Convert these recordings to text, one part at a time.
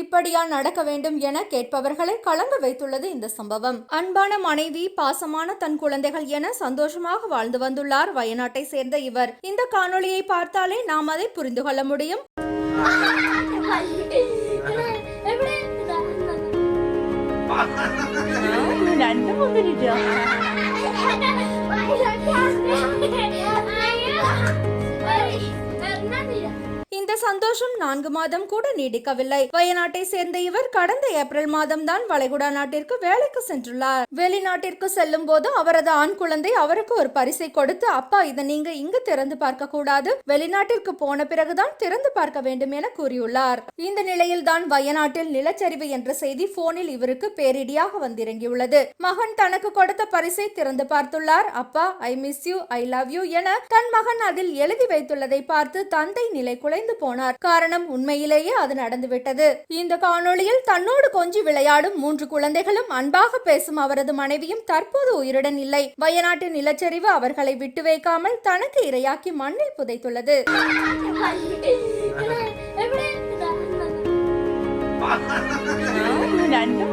இப்படியா நடக்க வேண்டும் என கேட்பவர்களை கலங்க வைத்துள்ளது இந்த சம்பவம். அன்பான மனைவி பாசமான தன் குழந்தைகள் என சந்தோஷமாக வாழ்ந்து வந்துள்ளார் வயநாட்டை சேர்ந்த இவர். இந்த காணொளியை பார்த்தாலே நாம் அதை புரிந்து கொள்ள முடியும். நன்றி சந்தோஷம் நான்கு மாதம் கூட நீடிக்கவில்லை. வயநாட்டை சேர்ந்த இவர் கடந்த ஏப்ரல் மாதம் தான் வளைகுடா நாட்டிற்கு வேலைக்கு சென்றுள்ளார். வெளிநாட்டிற்கு செல்லும் போது அவரது ஆண் குழந்தை அவருக்கு ஒரு பரிசை கொடுத்து அப்பா இதை நீங்க இங்கு திறந்து பார்க்க கூடாது. வெளிநாட்டிற்கு போன பிறகுதான் திறந்து பார்க்க வேண்டும் என கூறியுள்ளார். இந்த நிலையில் தான் வயநாட்டில் நிலச்சரிவு என்ற செய்தி போனில் இவருக்கு பேரிடியாக வந்திறங்கியுள்ளது. மகன் தனக்கு கொடுத்த பரிசை திறந்து பார்த்துள்ளார். அப்பா I miss you I love you என தன் மகன் அதில் எழுதி வைத்துள்ளதை பார்த்து தந்தை நிலை குலைந்து போனார் போனார். காரணம் உண்மையிலேயே அது நடந்துவிட்டது. இந்த காணொளியில் தன்னோடு கொஞ்சி விளையாடும் மூன்று குழந்தைகளும் அன்பாக பேசும் அவரது மனைவியும் தற்போது உயிருடன் இல்லை. வயநாட்டு நிலச்சரிவு அவர்களை விட்டு வைக்காமல் தனக்கு இரையாக்கி மண்ணில் புதைத்துள்ளது. நண்டு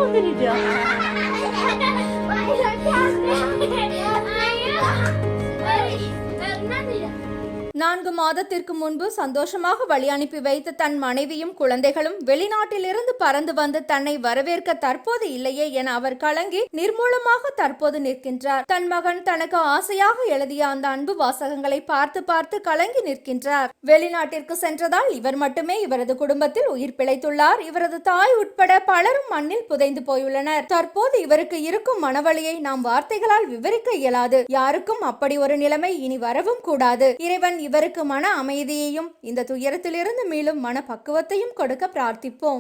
நான்கு மாதத்திற்கு முன்பு சந்தோஷமாக வழி அனுப்பி வைத்த தன் மனைவியும் குழந்தைகளும் வெளிநாட்டிலிருந்து பறந்து வந்து தன்னை வரவேற்க தற்போது இல்லையே என அவர் கலங்கி நிர்மூலமாக தற்போது நிற்கின்றார். தன் மகன் தனக்கு ஆசையாக எழுதிய அந்த அன்பு வாசகங்களை பார்த்து பார்த்து கலங்கி நிற்கின்றார். வெளிநாட்டிற்கு சென்றதால் இவர் மட்டுமே இவரது குடும்பத்தில் உயிர் பிழைத்துள்ளார். இவரது தாய் உட்பட பலரும் மண்ணில் புதைந்து போயுள்ளனர். தற்போது இவருக்கு இருக்கும் மனவழியை நாம் வார்த்தைகளால் விவரிக்க இயலாது. யாருக்கும் அப்படி ஒரு நிலைமை இனி வரவும் கூடாது. இறைவன் இவர் அவருக்கு மன அமைதியையும் இந்த துயரத்திலிருந்து மீளும் மன பக்குவத்தையும் கொடுக்க பிரார்த்திப்போம்.